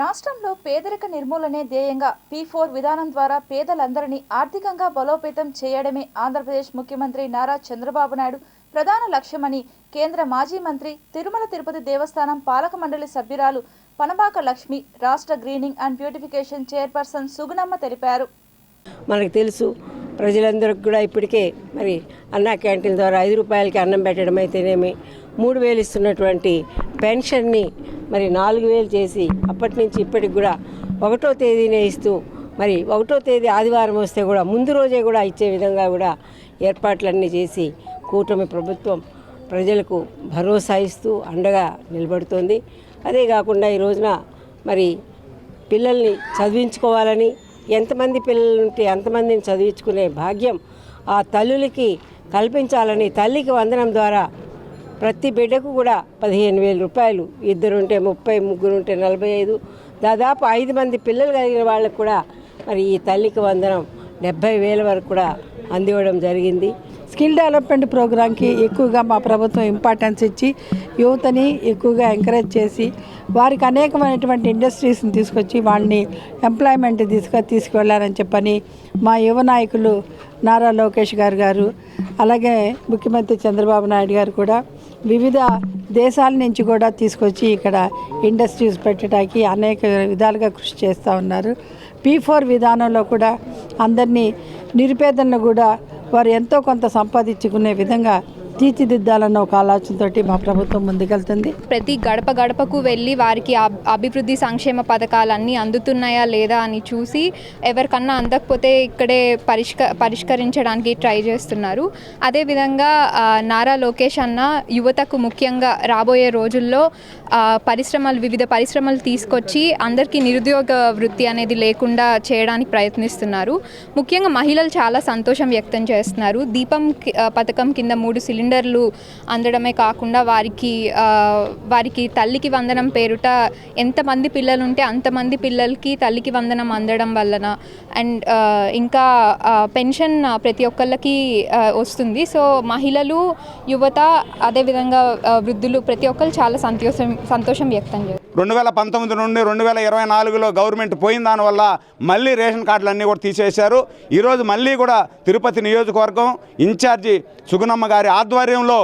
రాష్ట్రంలో పేదరిక నిర్మూలనే ధ్యేయంగా పీ ఫోర్ విధానం ద్వారా పేదలందరినీ ఆర్థికంగా బలోపేతం చేయడమే ఆంధ్రప్రదేశ్ ముఖ్యమంత్రి నారా చంద్రబాబు నాయుడు ప్రధాన లక్ష్యమని కేంద్ర మాజీ మంత్రి తిరుమల తిరుపతి దేవస్థానం పాలక మండలి సభ్యురాలు పనబాక లక్ష్మి రాష్ట్ర greening and beautification chairperson Sugunamma తెలిపారు. మనకు తెలుసు ప్రజలందరికీ కూడా ఇప్పటికే మరి అన్నా క్యాంటీన్ ద్వారా ఐదు రూపాయలకి అన్నం పెట్టడం అయితేనేమి మూడు వేలు ఇస్తున్నటువంటి పెన్షన్ని మరి నాలుగు వేలు చేసి అప్పటి నుంచి ఇప్పటికి కూడా ఒకటో తేదీనే ఇస్తూ మరి ఒకటో తేదీ ఆదివారం వస్తే కూడా ముందు రోజే కూడా ఇచ్చే విధంగా కూడా ఏర్పాట్లన్నీ చేసి కూటమి ప్రభుత్వం ప్రజలకు భరోసా ఇస్తూ అండగా నిలబడుతోంది. అదే కాకుండా ఈ రోజున మరి పిల్లల్ని చదివించుకోవాలని ఎంతమంది పిల్లలు ఉంటే అంతమందిని చదివించుకునే భాగ్యం ఆ తల్లులకి కల్పించాలని తల్లికి వందనం ద్వారా ప్రతి బిడ్డకు కూడా పదిహేను వేల రూపాయలు ఇద్దరుంటే ముప్పై ముగ్గురుంటే నలభై ఐదు దాదాపు ఐదు మంది పిల్లలు కలిగిన వాళ్ళకు కూడా మరి ఈ తల్లికి వందనం డెబ్భై వేల వరకు కూడా అందివ్వడం జరిగింది. స్కిల్ డెవలప్మెంట్ ప్రోగ్రాంకి ఎక్కువగా మా ప్రభుత్వం ఇంపార్టెన్స్ ఇచ్చి యువతని ఎక్కువగా ఎంకరేజ్ చేసి వారికి అనేకమైనటువంటి ఇండస్ట్రీస్ని తీసుకొచ్చి వాళ్ళని ఎంప్లాయ్మెంట్ తీసుకు తీసుకువెళ్ళారని చెప్పని మా యువ నాయకులు నారా లోకేష్ గారు గారు అలాగే ముఖ్యమంత్రి చంద్రబాబు నాయుడు గారు కూడా వివిధ దేశాల నుంచి కూడా తీసుకొచ్చి ఇక్కడ ఇండస్ట్రీస్ పెట్టడానికి అనేక విధాలుగా కృషి చేస్తూ ఉన్నారు. పీ ఫోర్ విధానంలో కూడా అందరినీ నిరుపేదలను కూడా వారు ఎంతో కొంత సంపాదించుకునే విధంగా తీర్చిదిద్దాలన్న ఒక ఆలోచనతో మా ప్రభుత్వం ముందుకెళ్తుంది. ప్రతి గడప గడపకు వెళ్ళి వారికి అభివృద్ధి సంక్షేమ పథకాలన్నీ అందుతున్నాయా లేదా అని చూసి ఎవరికన్నా అందకపోతే ఇక్కడే పరిష్క పరిష్కరించడానికి ట్రై చేస్తున్నారు. అదేవిధంగా నారా లోకేష్ అన్న యువతకు ముఖ్యంగా రాబోయే రోజుల్లో పరిశ్రమలు వివిధ పరిశ్రమలు తీసుకొచ్చి అందరికీ నిరుద్యోగ వృత్తి అనేది లేకుండా చేయడానికి ప్రయత్నిస్తున్నారు. ముఖ్యంగా మహిళలు చాలా సంతోషం వ్యక్తం చేస్తున్నారు. దీపం పథకం కింద మూడు సిలిండర్లు అందడమే కాకుండా వారికి వారికి తల్లికి వందనం పేరుట ఎంతమంది పిల్లలు ఉంటే అంతమంది పిల్లలకి తల్లికి వందనం అందడం వలన. అండ్ ఇంకా పెన్షన్ ప్రతి ఒక్కళ్ళకి వస్తుంది. సో మహిళలు యువత అదేవిధంగా వృద్ధులు ప్రతి ఒక్కరు చాలా సంతోషం సంతోషం వ్యక్తం చేస్తారు రెండు వేల పంతొమ్మిది నుండి రెండు వేల ఇరవై నాలుగులో గవర్నమెంట్ పోయిన దానివల్ల మళ్ళీ రేషన్ కార్డులు అన్నీ కూడా తీసేశారు. ఈరోజు మళ్ళీ కూడా తిరుపతి నియోజకవర్గం ఇన్ఛార్జి సుగుణమ్మ గారి ఆధ్వర్యంలో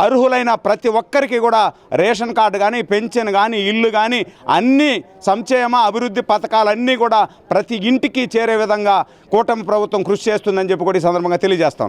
అర్హులైన ప్రతి ఒక్కరికి కూడా రేషన్ కార్డు కానీ పెన్షన్ కానీ ఇల్లు కానీ అన్ని సంక్షేమ అభివృద్ధి పథకాలన్నీ కూడా ప్రతి ఇంటికి చేరే విధంగా కూటమి ప్రభుత్వం కృషి చేస్తుందని చెప్పి కూడా ఈ సందర్భంగా తెలియజేస్తాం.